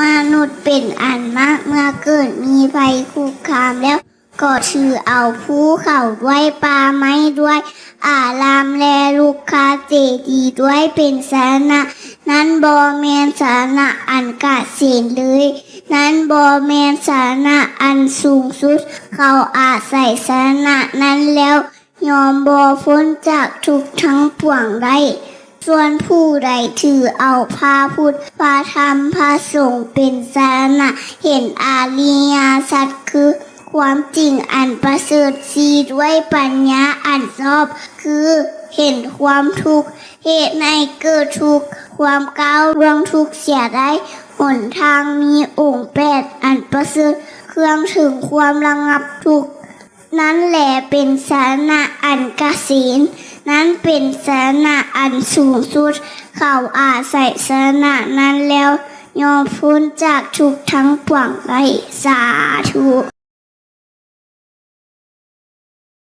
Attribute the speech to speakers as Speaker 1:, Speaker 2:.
Speaker 1: มนุษย์เป็นอันมากเมื่อเกิดมีภัยคุกคามแล้วก็ถือเอาภูเขาด้วยป่าไม้ด้วย อารามแลลูกคาเจดีด้วยเป็นสาระนั้นบอแมนสาระอันกะเสีนเลย นั้นบอแมนสาระอันสูงสุด เขาอาศัยสาระนั้นแล้ว ยอมบอพ้นจากทุกทั้งปวงได้ ส่วนผู้ใดถือเอาพระพุทธพระธรรมพระสงฆ์เป็นสาระเห็นอาริยสัจคือความจริงอันประเสริฐสีด้วยปัญญาอันชอบ คือเห็นความทุกข์เหตุในเกิดทุกข์ความก้าวล่วงทุกข์เสียได้หนทางมีองค์แปดอันประเสริฐเครื่องถึงความระงับทุกข์นั้นแหละเป็นสาระอันกสิน นั้นเป็นสาระอันสูงสุด เขาอาศัยสาระนั้นแล้วยอมพ้นจากทุกทั้งปวงได้สาธุ